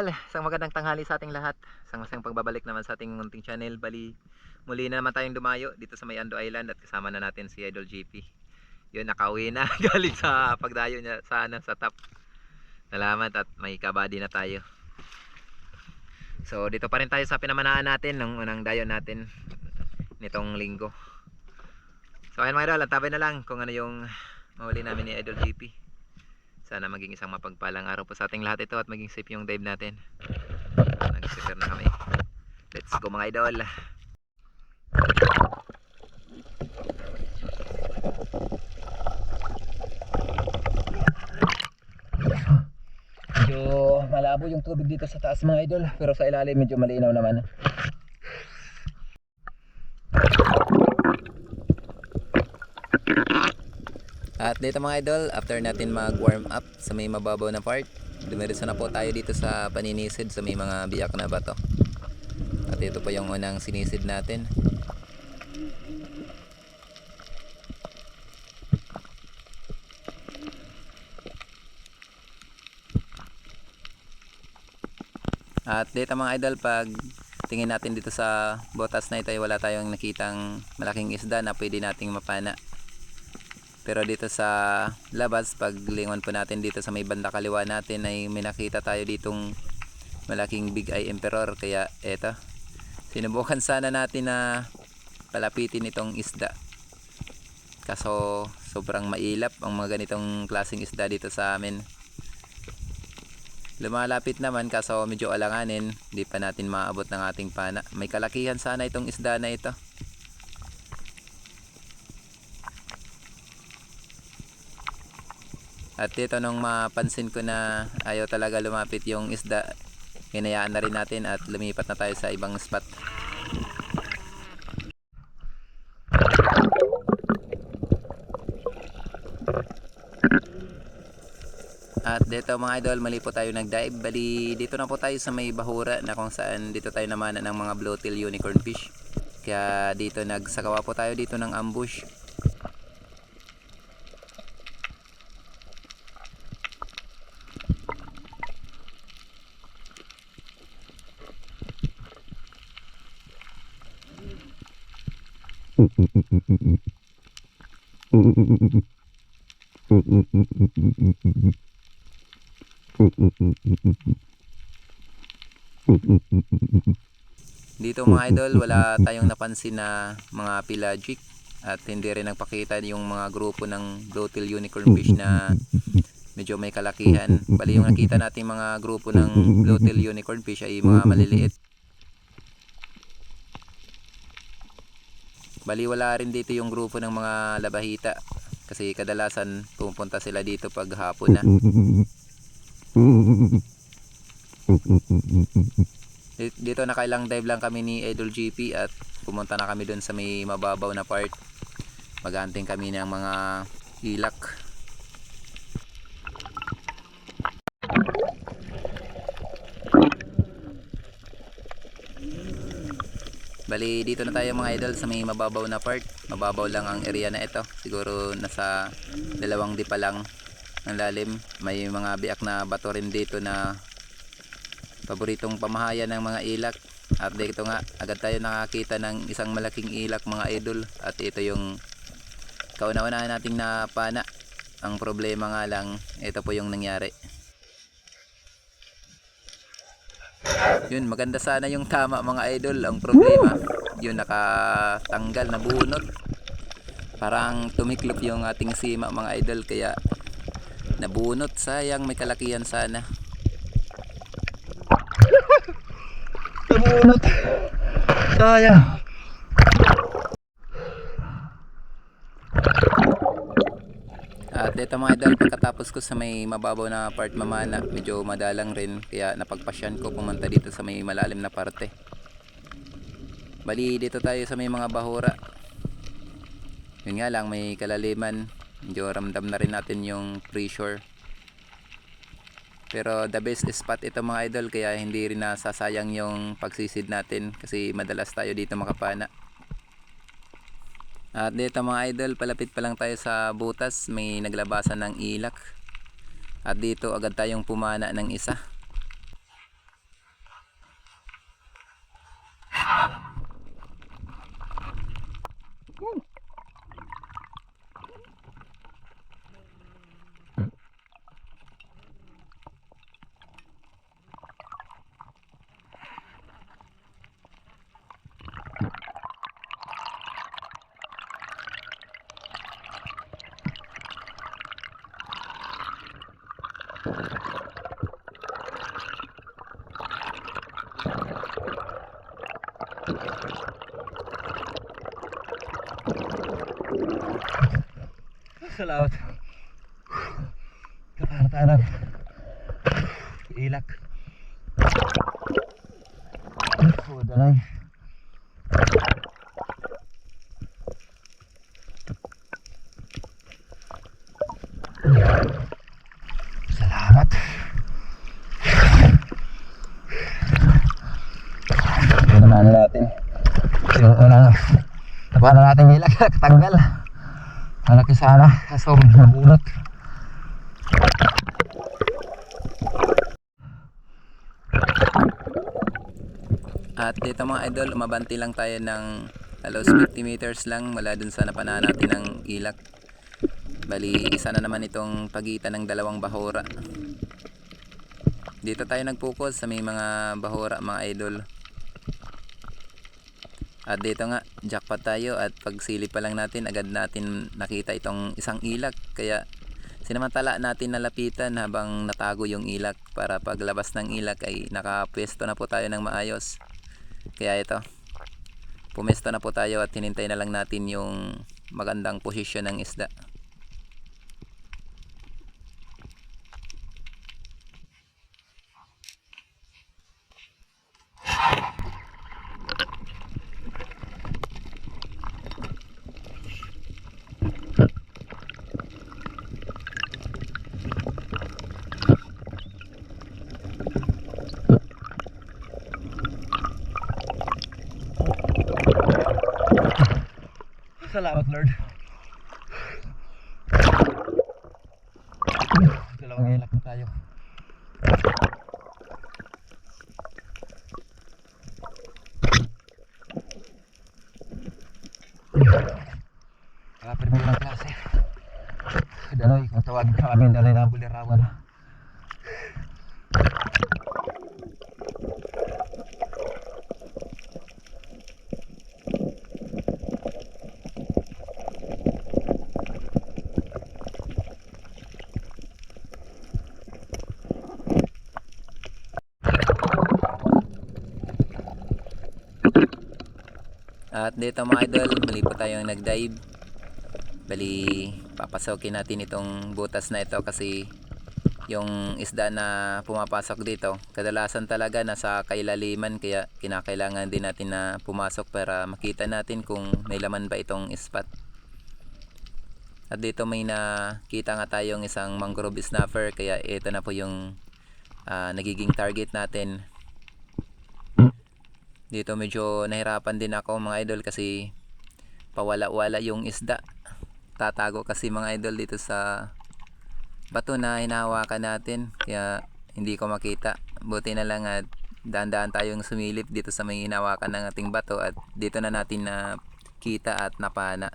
Idol, isang magandang tanghali sa ating lahat. Isang masayang pagbabalik naman sa ating munting channel. Bali, muli na naman tayong dumayo dito sa May Ando Island at kasama na natin si Idol GP. Yun, nakauwi na galing sa pagdayo niya sa, sa top. Salamat at may kabady na tayo. So dito pa rin tayo sa pinamanaan natin ng unang dayo natin nitong linggo. So ayan mga idol, antabay na lang kung ano yung mahuli namin ni Idol GP. Sana maging isang mapagpalang araw po sa ating lahat ito at maging safe yung dive natin. Nag-prepare na kami. Let's go mga idol. Medyo malabo yung tubig dito sa taas mga idol pero sa ilalim medyo malinaw naman. At dito mga idol, after natin mag-warm up sa may mababaw na part, dumiretso na po tayo dito sa paninisid sa may mga biyak na bato. At ito po yung unang sinisid natin. At dito mga idol, pag tingin natin dito sa botas na ito wala tayong nakitang malaking isda na pwede nating mapana. Pero dito sa labas, pag lingon po natin dito sa may banda kaliwa natin ay may tayo ditong malaking big eye emperor. Kaya eto, sinubukan sana natin na palapitin itong isda. Kaso sobrang mailap ang mga ganitong klaseng isda dito sa amin. Lumalapit naman kaso medyo alanganin, di pa natin maabot ng ating pana. May kalakihan sana itong isda na ito. At dito nung mapansin ko na ayaw talaga lumapit yung isda, hinayaan na rin natin at lumipat na tayo sa ibang spot. At dito mga idol, mali po tayo nag-dive. Bali, dito na po tayo sa may bahura na kung saan dito tayo naman ng mga blowtail unicorn fish. Kaya dito nagsakawa po tayo dito ng ambush. Dito mga idol, wala tayong napansin na mga pelagic at hindi rin nagpakita yung mga grupo ng blowtail unicorn fish na medyo may kalakihan. Bali yung nakita natin mga grupo ng blowtail unicorn fish ay mga maliliit. Bali wala rin dito yung grupo ng mga labahita kasi kadalasan pupunta sila dito pag hapon na. Di- Dito nakailang dive lang kami ni Idol GP at pumunta na kami doon sa may mababaw na part. Maganting kami ng mga ilak. Bali dito na tayo mga idol sa may mababaw na part. Mababaw lang ang area na ito. Siguro nasa dalawang di pa lang ang lalim. May mga biak na bato rin dito na paboritong pamahaya ng mga ilak. At dito nga, agad tayo nakakita ng isang malaking ilak mga idol. At ito yung kauna-unahan nating napana. Ang problema nga lang, ito po yung nangyari. Yun, maganda sana yung tama mga idol. Ang problema, yun nakatanggal na bunot. Parang tumiklop yung ating sima mga idol. Kaya nabunot, sayang may kalakihan sana. Nabunot. Sayang. At ito mga idol, pagkatapos ko sa may mababaw na part mamana, medyo madalang rin. Kaya napagpasyan ko pumunta dito sa may malalim na parte. Bali, dito tayo sa may mga bahura. Yun nga lang, may kalaliman. Medyo ramdam na rin natin yung pressure. Pero the best spot ito mga idol, kaya hindi rin nasasayang yung pagsisid natin. Kasi madalas tayo dito makapana. At dito mga idol, palapit pa lang tayo sa butas, may naglabasan ng ilak. At dito agad tayong pumana ng isa. Salamat. Kakarataan ng ilak. Dalay. Salamat. Ito naman natin. Yung una na. Tapa na natin ilak. Katanggal. Malaki sana. Kaso nabunot. At dito mga idol, umabanti lang tayo ng halos 50 meters lang mula dun sa napanahan natin ng ilak. Bali, isa na naman itong pagitan ng dalawang bahura. Dito tayo nagpukos sa may mga bahura mga idol. At dito nga, jackpot tayo at pagsilip pa lang natin, agad natin nakita itong isang ilak. Kaya sinamantala natin nalapitan habang natago yung ilak para paglabas ng ilak ay nakapwesto na po tayo ng maayos. Kaya ito, pumesto na po tayo at hinintay na lang natin yung magandang posisyon ng isda. Salamat Lord. Dalawang ilak na tayo. Ah, primerang klase. Daloy, kung tawagin ka amin, daloy na bulirawan. At dito mga idol, muli po tayong nag-dive. Bali, papasokin natin itong butas na ito kasi yung isda na pumapasok dito, kadalasan talaga nasa kailaliman kaya kinakailangan din natin na pumasok para makita natin kung may laman ba itong spot. At dito may nakita nga tayong isang mangrove snapper kaya ito na po yung ah, nagiging target natin dito medyo nahirapan din ako mga idol kasi pawala-wala yung isda. Tatago kasi mga idol dito sa bato na hinahawakan natin. Kaya hindi ko makita. Buti na lang at daan-daan tayong sumilip dito sa may hinawakan ng ating bato at dito na natin na kita at napana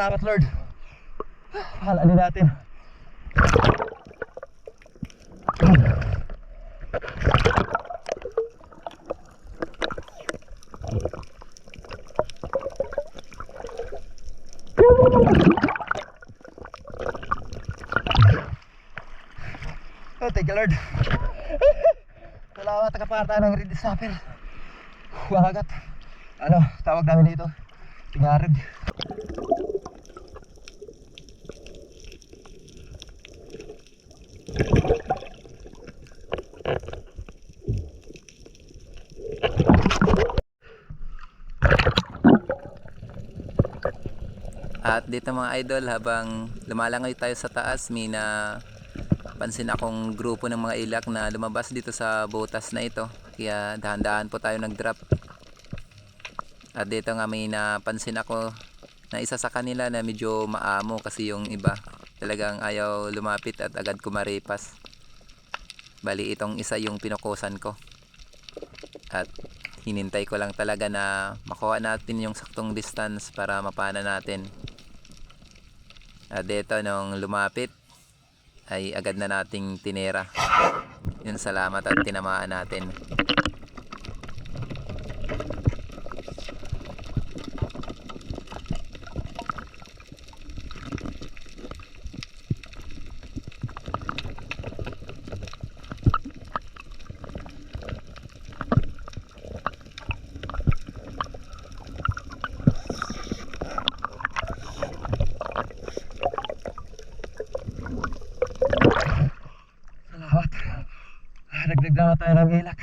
Salamat Lord. Halanin natin. Oh, thank you Lord. Salamat kapata ng Red Snapper. Wakagat. Ano, tawag namin dito. Tingarid. At dito mga idol, habang lumalangoy tayo sa taas, may na pansin akong grupo ng mga ilak na lumabas dito sa butas na ito. Kaya dahan-dahan po tayo nag-drop. At dito nga may napansin ako na isa sa kanila na medyo maamo kasi yung iba talagang ayaw lumapit at agad kumaripas. Bali itong isa yung pinukusan ko. At hinintay ko lang talaga na makuha natin yung saktong distance para mapana natin. At dito nung lumapit ay agad na nating tinera. Yun salamat at tinamaan natin. Salamat. Ah, Nagdag na tayo ng ilak.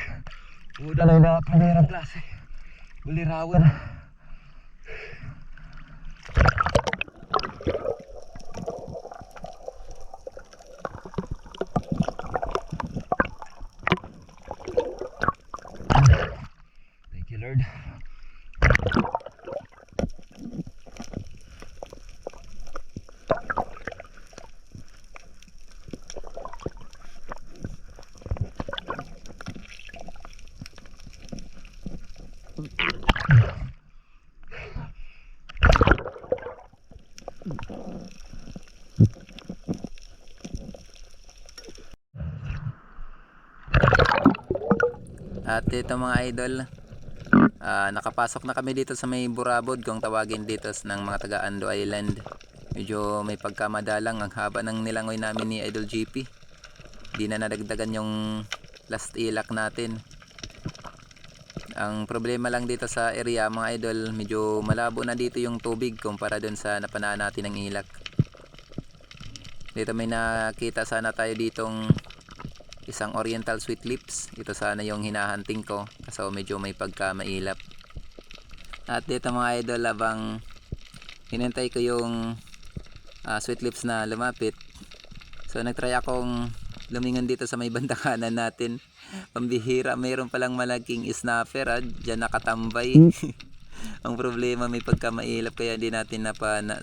Uda na yung panirang klase. Ulirawan. Thank you, Lord. At ito mga idol, ah, nakapasok na kami dito sa may Burabod kung tawagin dito ng mga taga Ando Island. Medyo may pagkamadalang ang haba ng nilangoy namin ni Idol GP. Di na nadagdagan yung last ilak natin. Ang problema lang dito sa area mga idol, medyo malabo na dito yung tubig kumpara dun sa napanaan natin ng ilak. Dito may nakita sana tayo ditong isang oriental sweet lips. Ito sana yung hinahunting ko kaso medyo may pagka mailap at dito mga idol habang hinintay ko yung ah, sweet lips na lumapit so nagtry akong lumingon dito sa may bandang kanan natin. Pambihira mayroon palang malaking snapper at dyan nakatambay. Ang problema may pagka mailap kaya hindi natin napana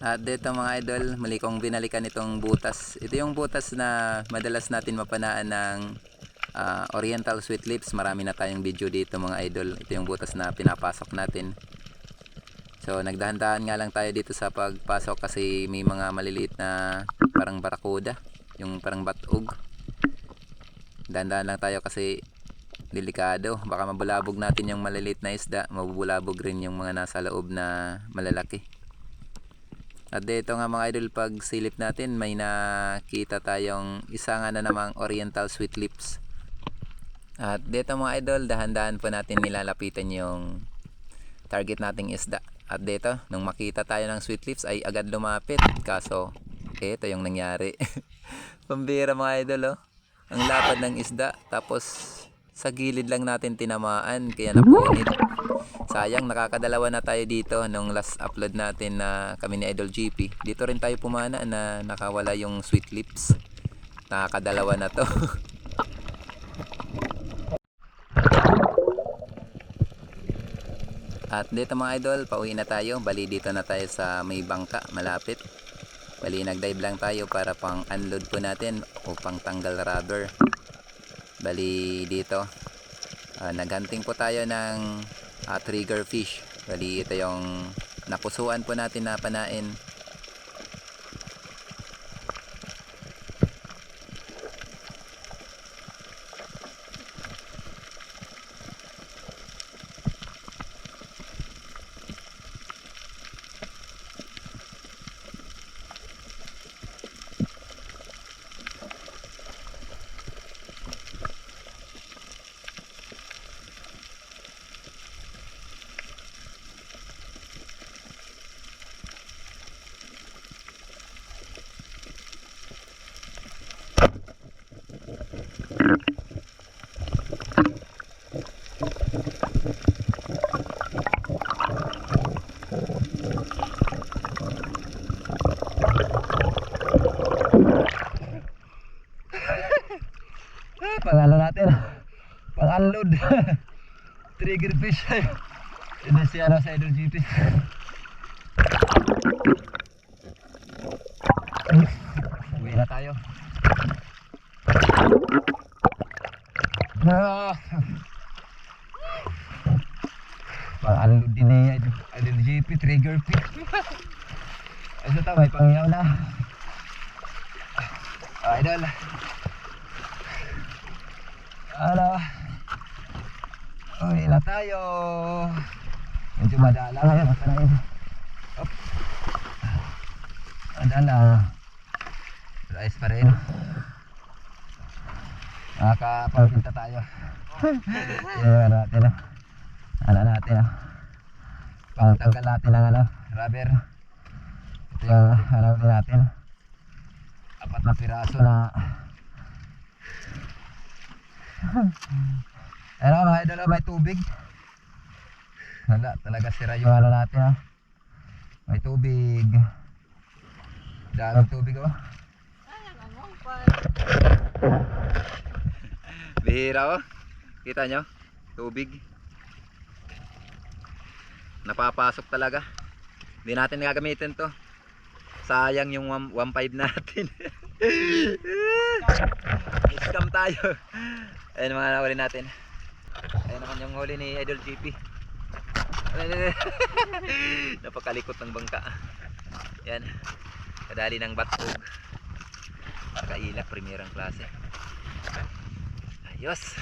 At dito mga idol, muli kong binalikan itong butas. Ito yung butas na madalas natin mapanaan ng ah, Oriental Sweet Lips. Marami na tayong video dito mga idol. Ito yung butas na pinapasok natin. So nagdahan-dahan nga lang tayo dito sa pagpasok kasi may mga maliliit na parang barakuda. Yung parang batog. Dahan-dahan lang tayo kasi delikado. Baka mabulabog natin yung maliliit na isda. Mabubulabog rin yung mga nasa loob na malalaki. At dito nga mga idol pag silip natin may nakita tayong isa nga na namang oriental sweet lips. At dito mga idol dahan-dahan po natin nilalapitan yung target nating isda. At dito nung makita tayo ng sweet lips ay agad lumapit. Kaso ito yung nangyari. Pambira mga idol oh. Ang lapad ng isda tapos sa gilid lang natin tinamaan kaya napunit. Sayang nakakadalawa na tayo dito nung last upload natin na kami ni Idol GP. Dito rin tayo pumana na nakawala yung sweet lips. Nakakadalawa na to. At dito mga idol, pauwi na tayo. Bali dito na tayo sa may bangka, malapit. Bali nag-dive lang tayo para pang unload po natin o pang tanggal rubber. Bali dito, ah, naghunting po tayo ng ah, trigger fish. Bali ito yung napusuan po natin na panain. Trigger fish. Ito si ano sa Idol GP. Uwi na tayo. Ah. Unload din ni Idol, Idol GP. Trigger fish. Ay, sa may pangyaw na. Ah, Idol. Ano? Na tayo. Medyo madala ngayon. Asa na yun? Op. Madala. Rice pa rin. Nakakapagpinta tayo. Yan natin. ah. Ano natin. ah. Pangtanggal natin ng ano, rubber. Ito yung ano natin. Apat na piraso na ano mga idol, may tubig. Wala, talaga sira yung ano natin ha. May tubig. Daming tubig oh. Bihira oh. Kita nyo? Tubig. Napapasok talaga. Hindi natin gagamitin to. Sayang yung 1.5 natin. Scam tayo. Ayan mga nahuli natin. Ayan naman yung huli ni Idol GP. Napakalikot ng bangka. Yan. Kadali ng batog. Kailak, primerang klase. Ayos.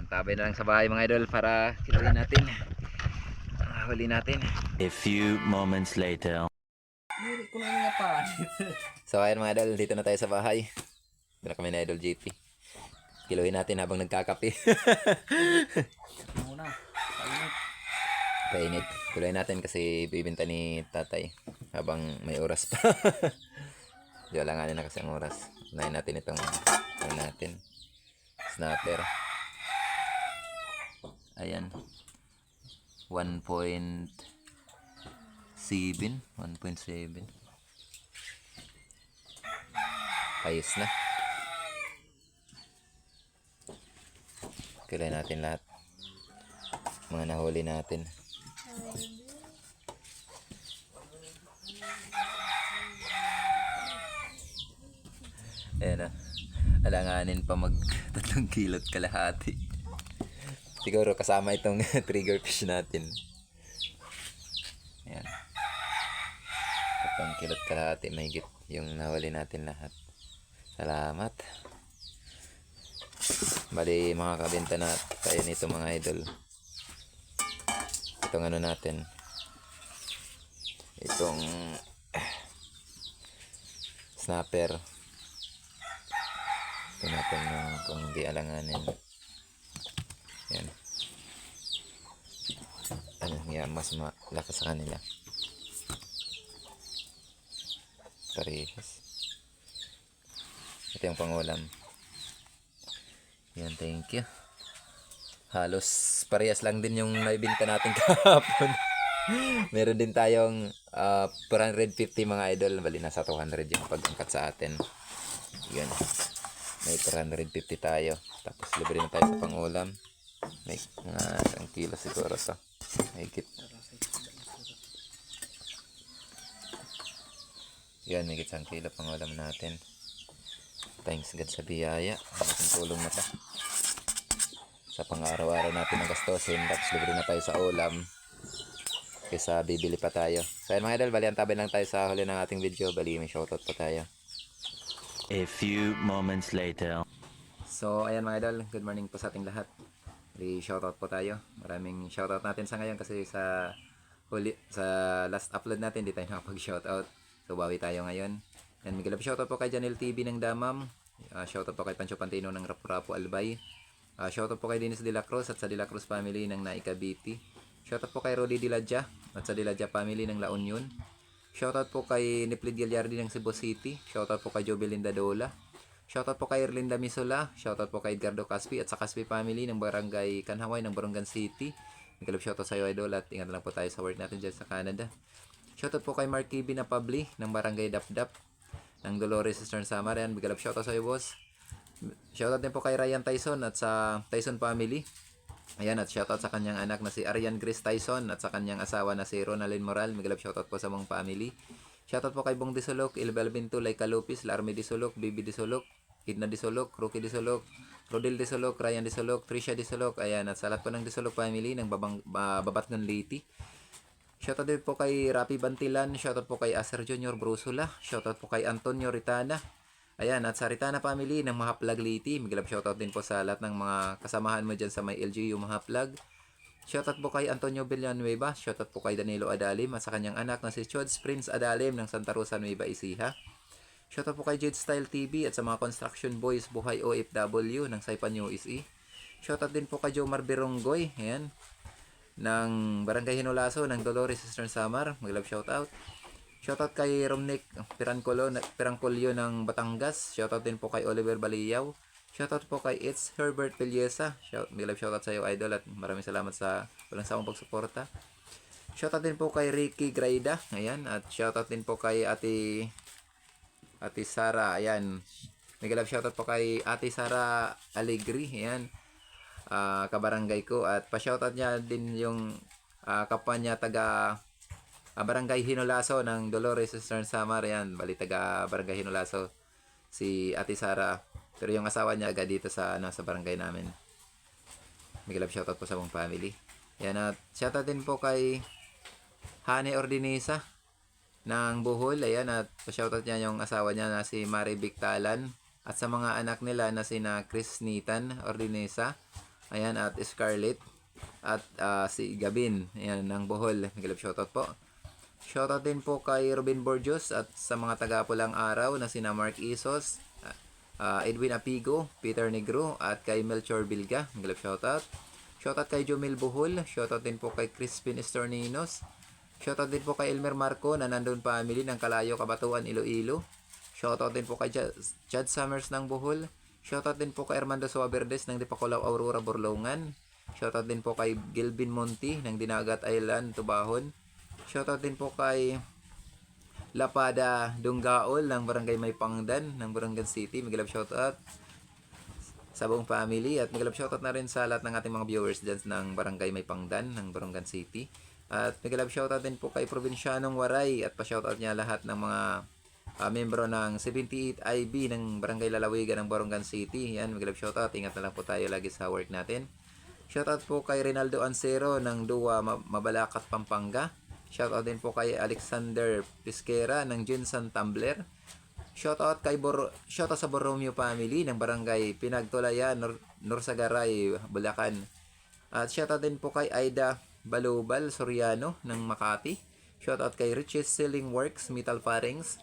Ang tabay na lang sa bahay mga idol para kiluhin natin. Ang huli natin. A few moments later. So ayan mga idol, dito na tayo sa bahay. Dito na kami na idol JP. Kiluhin natin habang nagkakape. Muna. Painit. Kiluhin natin kasi bibinta ni tatay habang may oras pa. Diyo lang na kasi ang oras. Unahin natin itong ano natin. Snapper. Ayan. 1.7 1.7 Ayos na. Kilayin natin lahat. Mga nahuli natin. Ayan na. Alanganin pa mag 3 kilot kalahati. Siguro kasama itong trigger fish natin. Ayan. 3 kilot kalahati mahigit yung nahuli natin lahat. Salamat. Bali makakabenta na tayo nito mga idol. Itong ano natin. Itong snapper. Ito natin yung kung hindi alanganin. Yan. Ano, yan, mas malakas sa kanila. Parehas. Ito yung pangulam. Yan, thank you. Halos parehas lang din yung naibinta natin kahapon. Meron din tayong ah, 450 mga idol. Bali, nasa 200 yung pagangkat sa atin. Yun. May 450 tayo. Tapos libre na tayo sa pangulam. May mga isang kilo siguro to. Mahigit. Yan, may isang kilo pangulam natin. Thanks God sa biyaya. Malaking tulong na to. Sa pang-araw-araw natin ng gastosin. Tapos libre na tayo sa ulam. Kaysa bibili pa tayo. So ayun mga idol, bali ang tabay lang tayo sa huli ng ating video. Bali may shoutout pa tayo. A few moments later. So, ayan mga idol, good morning po sa ating lahat. May shoutout po tayo. Maraming shoutout natin sa ngayon kasi sa huli, sa last upload natin, di tayo nakapag-shoutout. So, bawi tayo ngayon. May galap shoutout po kay Janel TV ng Damam. Uh, shoutout po kay Pancho Pantino ng Rapu-Rapu Albay. Uh, shoutout po kay Dennis De La Cruz at sa De La Cruz family ng Naika BT. Shoutout po kay Rolly Diladja at sa Diladja family ng La Union. Shoutout po kay Niplid Gagliardi ng Cebu City. Shoutout po kay Jobelinda Dola. Shoutout po kay Erlinda Misola. Shoutout po kay Edgardo Caspi at sa Caspi family ng Barangay Kanhaway ng Borongan City. Nagkalap shoutout sa iyo idol at ingat lang po tayo sa work natin dyan sa Canada. Shoutout po kay Mark Kibi na Pabli ng Barangay Dapdap ng Dolores Eastern Samar. Yan, big shoutout sa iyo boss. Shoutout din po kay Ryan Tyson at sa Tyson family. Ayan, at shoutout sa kanyang anak na si Arian Grace Tyson at sa kanyang asawa na si Ronalyn Moral. Migalap shoutout po sa mong family. Shoutout po kay Bong Disolok, Ilbel Binto, Laika Lopez, Larmy Disolok, Bibi Disolok, Kidna Disolok, Rookie Disolok, Rodel Disolok, Ryan Disolok, Trisha Disolok. Ayan, at sa lahat po ng Disolok family ng babang, uh, babat ng Liti. Shoutout din po kay Rapi Bantilan, shoutout po kay Aser Junior Brusula, shoutout po kay Antonio Ritana. Ayan, at sa Ritana family ng Mahaplag Liti, migalap shoutout din po sa lahat ng mga kasamahan mo dyan sa may LGU Mahaplag. Shoutout po kay Antonio Villanueva, shoutout po kay Danilo Adalim at sa kanyang anak na si Chods Prince Adalim ng Santa Rosa Nueva Ecija. Shoutout po kay Jade Style TV at sa mga construction boys buhay OFW ng Saipan USE. Shoutout din po kay Jomar Bironggoy, ayan, ng Barangay Hinulaso ng Dolores Eastern Samar. Mag-love shoutout. Shoutout kay Romnick Pirangcolo, Pirangcolio ng Batangas. Shoutout din po kay Oliver Baliyaw. Shoutout po kay It's Herbert Peliesa. Shout, mag-love shoutout sa iyo, idol, at maraming salamat sa walang sawang pagsuporta. Shoutout din po kay Ricky Graida. Ayan, at shoutout din po kay Ate Ate Sara. Ayan. Mag-love shoutout po kay Ate Sara Alegri. Ayan ah, kabarangay ko. At pa-shoutout niya din yung ah, kapwa taga ah, Barangay Hinulaso ng Dolores Eastern Samar. Yan bali taga Barangay Hinulaso si Ate Sara. Pero yung asawa niya agad dito sa ano sa barangay namin. May love shoutout po sa mong family. Yan at shoutout din po kay Hane Ordinesa ng Bohol. Ayan at pa-shoutout niya yung asawa niya na si Mari Bictalan at sa mga anak nila na sina Chris Nitan Ordinesa Ayan, at Scarlett. At ah, si Gabin. Ayan, ng Bohol. Nagalap shoutout po. Shoutout din po kay Robin Borjos at sa mga taga Pulang Araw na sina Mark Isos, ah, Edwin Apigo, Peter Negro, at kay Melchor Bilga. Nagalap shoutout. Shoutout kay Jomil Bohol. Shoutout din po kay Crispin Estorninos. Shoutout din po kay Elmer Marco na nandun family ng Kalayo, Kabatuan, Iloilo. Shoutout din po kay Chad Summers ng Bohol. Shoutout din po kay Armando Suaverdes ng Dipakulaw Aurora Borlongan. Shoutout din po kay Gilbin Monti ng Dinagat Island, Tubahon. Shoutout din po kay Lapada Dunggaol ng Barangay May Pangdan ng Barangay City. Migalab shoutout sa buong family at migalab shoutout na rin sa lahat ng ating mga viewers dyan ng Barangay May Pangdan ng Barangay City. At migalab shoutout din po kay Provincianong Waray at pa-shoutout niya lahat ng mga ah, membro ng 78 IB ng Barangay Lalawigan ng Borongan City. Yan, mag-love shoutout. Ingat na lang po tayo lagi sa work natin. Shoutout po kay Rinaldo Ansero ng Dua Ma- Mabalacat, Pampanga. Shoutout din po kay Alexander Pisquera ng Jinsan Tumbler. Shoutout kay Bor shoutout sa Borromeo family ng Barangay Pinagtulayan, Nor Norsagaray, Bulacan. At shoutout din po kay Aida Balubal Soriano ng Makati. Shoutout kay Riches Selling Works Metal Parings.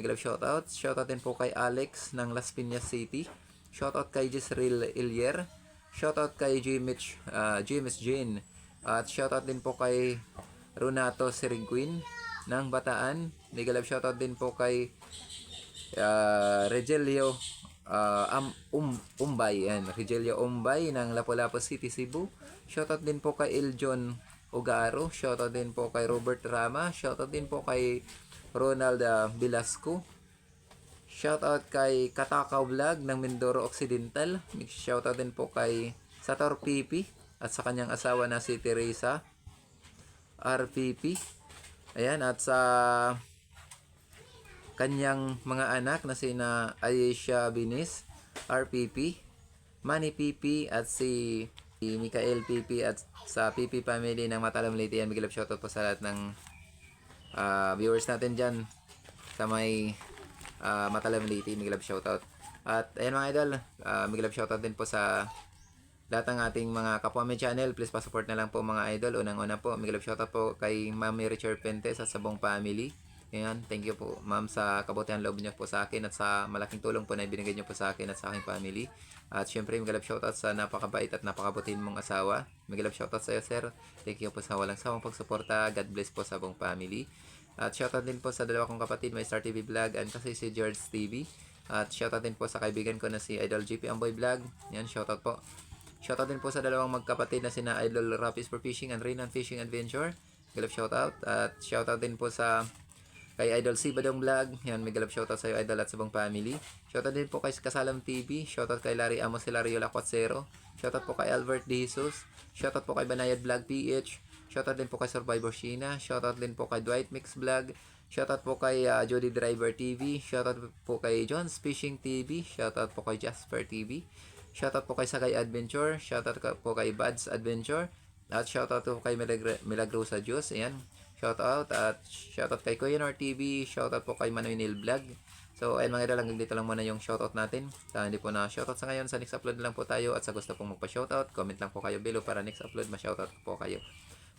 Nag-love shoutout. Shoutout din po kay Alex ng Las Piñas City. Shoutout kay Jisrael Ilyer. Shoutout kay J. Mitch, uh, James Jane. At shoutout din po kay Runato Siriguin ng Bataan. Nag-love shoutout din po kay uh, Regelio uh, um, um, Umbay. Yan. Regelio Umbay ng Lapu-Lapu City, Cebu. Shoutout din po kay Eljon Ugaro. Shoutout din po kay Robert Rama. Shoutout din po kay Ronald uh, Velasco. Shoutout kay Katakaw Vlog ng Mindoro Occidental. Shoutout din po kay Sator Pipi at sa kanyang asawa na si Teresa RPP. Ayan, at sa kanyang mga anak na sina Ayesha Binis, RPP, Manny PP at si Mikael PP at sa PP family ng Matalam Leyte yan. Big love shoutout po sa lahat ng ah, viewers natin dyan sa may uh, Matalam. Big love shoutout. At ayan mga idol, uh, big love shoutout din po sa lahat ng ating mga kapwa may channel. Please pa-support na lang po mga idol. Unang-una po, love shoutout po kay Mami Richard Pentes at sa buong family. Ayan, thank you po ma'am sa kabutihan loob niyo po sa akin at sa malaking tulong po na ibinigay niyo po sa akin at sa aking family. At syempre, magalap shoutout sa napakabait at napakabutin mong asawa. Magalap shoutout sa iyo, sir. Thank you po sa walang sawang pagsuporta. God bless po sa buong family. At shoutout din po sa dalawa kong kapatid, may Star TV Vlog and kasi si George TV. At shoutout din po sa kaibigan ko na si Idol GP Amboy Vlog. Yan, shoutout po. Shoutout din po sa dalawang magkapatid na sina Idol Rapis for Fishing and Rainan Fishing Adventure. Galap shoutout. At shoutout din po sa kay Idol C Badong Vlog. Yan, may galap shoutout sa iyo Idol at sa buong family. Shoutout din po kay Kasalam TV. Shoutout kay Larry Amos Hilario Lacuatsero. Shoutout po kay Albert De Jesus. Shoutout po kay Banayad Vlog PH. Shoutout din po kay Survivor Sheena. Shoutout din po kay Dwight Mix Vlog. Shoutout po kay ah, Jody Driver TV. Shoutout po kay John's Fishing TV. Shoutout po kay Jasper TV. Shoutout po kay Sagay Adventure. Shoutout po kay Buds Adventure. At shoutout po kay Milagre- Milagrosa Juice. Ayan. Shoutout. At shoutout kay Kuya Nor TV. Shoutout po kay Manoy Neil Vlog. So, ayun mga idol, hanggang dito lang muna yung shoutout natin. Sa hindi po na shoutout sa ngayon, sa next upload lang po tayo. At sa gusto pong magpa-shoutout, comment lang po kayo below para next upload, ma-shoutout po kayo.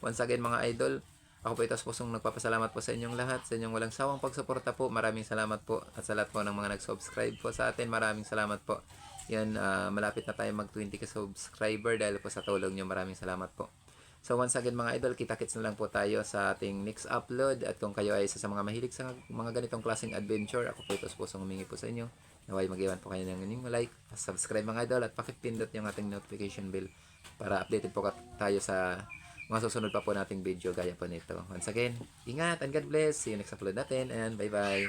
Once again mga idol, ako po itas pusong nagpapasalamat po sa inyong lahat, sa inyong walang sawang pagsuporta po. Maraming salamat po. At sa lahat po ng mga nag-subscribe po sa atin, maraming salamat po. Yan, ah, malapit na tayo mag 20 ka subscriber dahil po sa tulong nyo. Maraming salamat po. So once again mga idol, kita-kits na lang po tayo sa ating next upload. At kung kayo ay isa sa mga mahilig sa mga ganitong klaseng adventure, ako po itas pusong humingi po sa inyo. Naway mag-iwan po kayo ng inyong like, subscribe mga idol at pakipindot yung ating notification bell para updated po tayo sa mga susunod pa po nating video gaya po nito. Once again, ingat and God bless. See you next upload natin and bye-bye.